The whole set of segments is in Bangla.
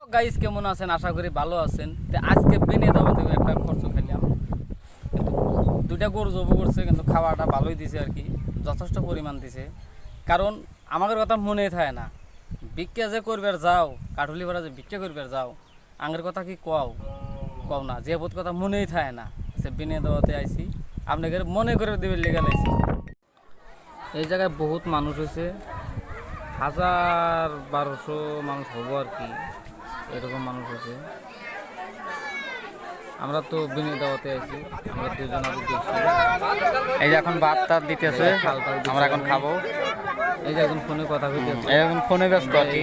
গাইস কেমন আছেন? আশা করি ভালো আছেন। তো আজকে বেনে দাওয়া থেকে একটা খরচ খেলাম। দুইটা গরু জব করছে, কিন্তু খাওয়াটা ভালোই দিছে আর কি। যথেষ্ট পরিমাণ দিছে। কারণ আমাদের কথা মনে থাকে না। বিক্রিয়া যে করবার যাও, কাঠুলি ভাড়া যে বিক্রিয়া করবার যাও আঙের কথা কি কও? কও না, যে বোধ কথা মনেই থাকে না। সে বেনে দেওয়াতে আইছি। আপনাকে মনে করে দেবে, লেগে লাইছি। এই জায়গায় বহুত মানুষ হয়েছে হাজার বারোশো মানুষ হব আর কি। এরকম মানুষ আছে। আমরা তো বিনি দাওয়াতে আছি আমরা দেখছি এই যে এখন ভাত টাত দিতেছে আমরা এখন খাব। এই যে এখন ফোনে কথা কইতেছে এখন ফোনে ব্যস্ত আর কি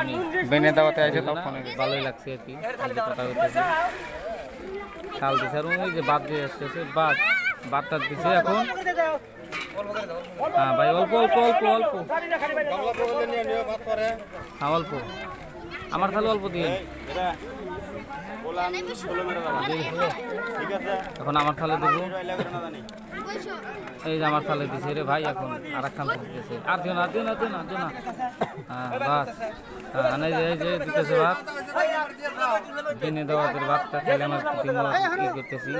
আমি। বেনে দাওয়াতে আছে তো ফোনে ভালোই লাগছে আর কি কথা কইতেছে শাল দিছে আর ওই যে ভাত দিয়ে আসতেছে ভাত ভাত টাত দিছে এখন। হ্যাঁ ভাই অল্প অল্প অল্প অল্প। হ্যাঁ অল্প। আমার খালি অল্প দিয়ে এখন আমার খালে দেবো। এই যে আমার থালে দিছে রে ভাই এখন আর এক খান দিতেছে আর দিও না দিও না দিও না দিও না। হ্যাঁ বাস। হ্যাঁ যে এই যে দিতেছে ভাত। দিনে দেওয়া ভাতটা খেলে আমার ই করতেছি?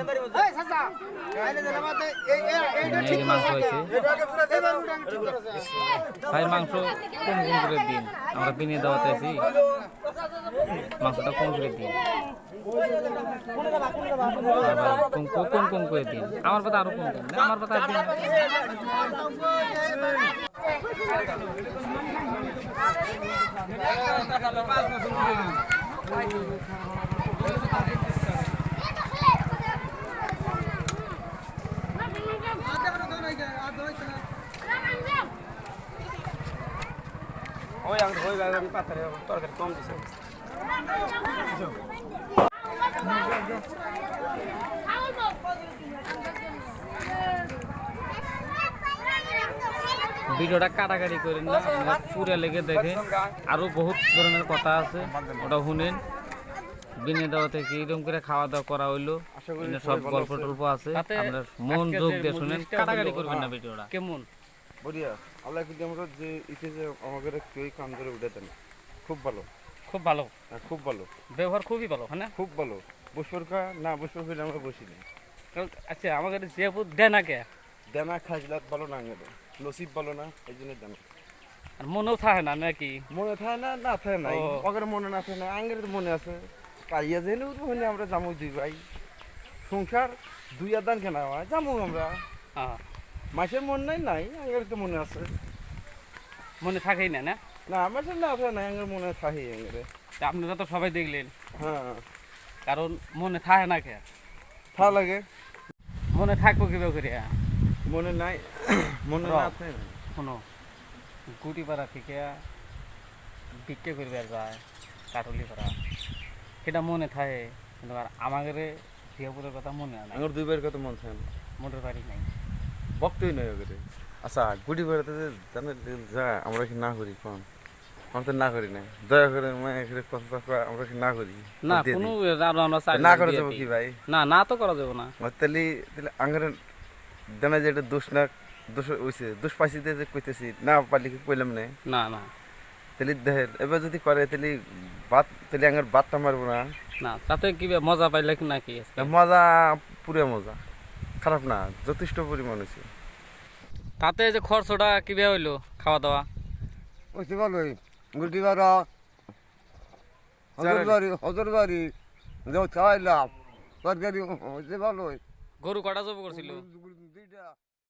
এই মাংস হয়েছে। ভাই মাংস কম কম করে দিন? আমরা দিনে দেওয়াতে আছি। মাংসটা কম করে দিন? হ্যাঁ কম কম- কম কম করে দিন? আমার কথা আরও কম না, আমার কথা। ওই আমি ওই আমি পাথরে তরকারি কম দিছে ভিডিওটা কাটাকাটি করেন না আপনারা পুরে লেগে দেখে। আরও বহুত ধরনের কথা আছে ওটা শুনেন। বিনে দেওয়া থেকে এরকম করে খাওয়া দাওয়া করা হইল। সব গল্প টল্প আছে আপনারা মন যোগ দিয়ে শুনেন কাটাকাটি করবেন না ভিডিওটা। কেমন? বড়িয়া আল্লাহ কিন্তু আমরা যে ইতে যে আমাদের কেউই কাম উঠাতে না। খুব ভালো। খুব ভালো। হ্যাঁ, খুব ভালো। ব্যবহার খুবই ভালো হ্যাঁ খুব ভালো। বসবার না বসবার আমরা বসি না। কারণ আচ্ছা আমাদের যে দেয় না কে? দেনা খাজলাত ভালো না আঙের নসিব ভালো না এই জন্য দেনা। আর মনেও থাকে না নাকি? মনে থাকে না না থাকে না। ওদের মনে না থাকে না আঙ্গের তো মনে আছে। পাইয়া জেনে উঠবো আমরা যাব দুই ভাই। সংসার দুই আদান কেনা হয় যাব আমরা। মাসের মন নাই নাই আঙ্গের তো মনে আছে। মনে থাকেই না না? না মাসের না থাকে না আঙ্গের মনে থাকে আঙ্গের। আপনারা তো সবাই দেখলেন। হ্যাঁ। কারণ মনে থাকে না কে? থা লাগে। মনে থাকব কীভাবে করে মনে নাই মনে। না না। শোনো গুটিপাড়া থেকে বিক্রি করবে আর যায় কাটলি পাড়া সেটা মনে থাকে কিন্তু আর আমাদের জিয়াপুরের কথা মনে হয় না আঙ্গের দুই ভাইয়ের কথা মন থাকে না। মোটর বাড়ি নাই। বক্তই নয় ওকে আচ্ছা গুটি বেড়াতে যে জানে যা আমরা কি না করি কোন? আমরা না করি না দয়া করে এখানে কথা আমরা কি না করি? না কোনো আমরা না করে যাব কি ভাই? না না তো করা যাবে না। তাহলে তাহলে আঙ্গারে জানা যে এটা দোষ না দোষ হইছে। দোষ পাইছি দিয়ে যে কইতেছি না পারলে কি কইলাম না? না না। তাহলে দেখেন এবার যদি করে তাহলে বাত তাহলে আঙ্গার বাতটা মারবো না। না তাতে কি মজা পাইলে কি নাকি মজা পুরে মজা। খারাপ না যথেষ্ট পরিমাণ হয়েছে তাতে যে খরচটা কীভাবে হইল খাওয়া দাওয়া বুঝতে পারলোই গুলটি বাড়া হজর। বাড়ি হজর বাড়ি চাইলাম তরকারি পারলোই গরু কটা জব করছিল? দুইটা।